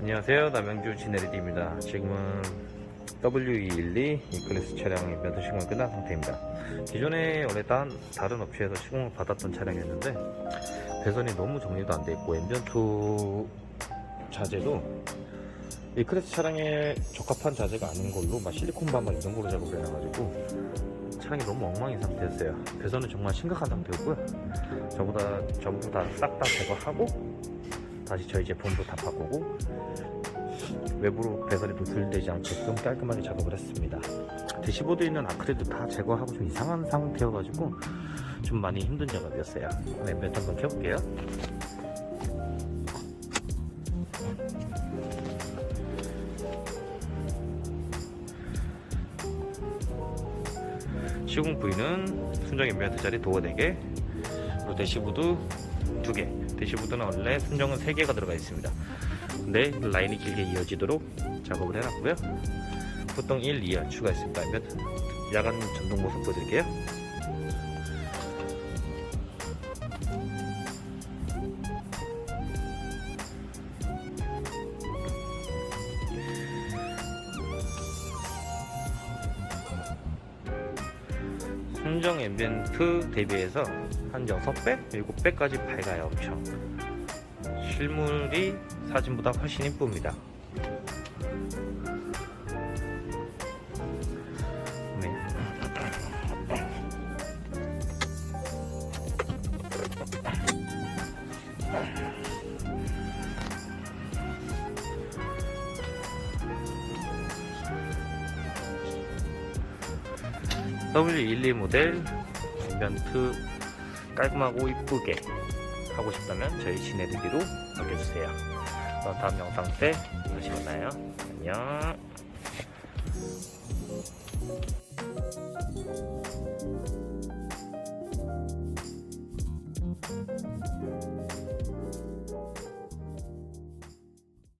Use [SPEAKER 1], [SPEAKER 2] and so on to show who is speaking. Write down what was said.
[SPEAKER 1] 안녕하세요. 남양주 지네리디입니다. 지금은 W212 이클리스 차량의 면허 시공이 끝난 상태입니다. 기존에 원래 딴, 다른 업체에서 시공을 받았던 차량이었는데 배선이 너무 정리도 안 돼 있고 엔전2 자재도 이클리스 차량에 적합한 자재가 아닌 걸로 막 실리콘 반말 이런 걸로 작업을 해놔가지고 차량이 너무 엉망인 상태였어요. 배선은 정말 심각한 상태였고요. 저보다 전부 다싹 다 제거하고 다시 저희 제품으로 다 바꾸고 외부로 배선이 노출되지 않게끔 깔끔하게 작업을 했습니다. 대시보드에 있는 아크릴도 다 제거하고 좀 이상한 상태여가지고 좀 많이 힘든 작업이었어요. 네, 몇 한번 켜볼게요. 시공 부위는 순정 앰비언트 자리 도어 4개 그리고 대시보드 2개. 대시보드는 원래 순정은 3개가 들어가 있습니다. 근데 라인이 길게 이어지도록 작업을 해놨고요. 보통 1, 2열 추가했습니다. 야간 전동 모습 보여드릴게요 순정 앰비언트 대비해서 한 6배? 7배까지 밝아요 엄청 실물이 사진보다 훨씬 이쁩니다 W12 모델 앰비언트 깔끔하고 이쁘게 하고 싶다면 저희 시네리비로 넘겨주세요. 그럼 다음 영상 때 다시 만나요. 안녕.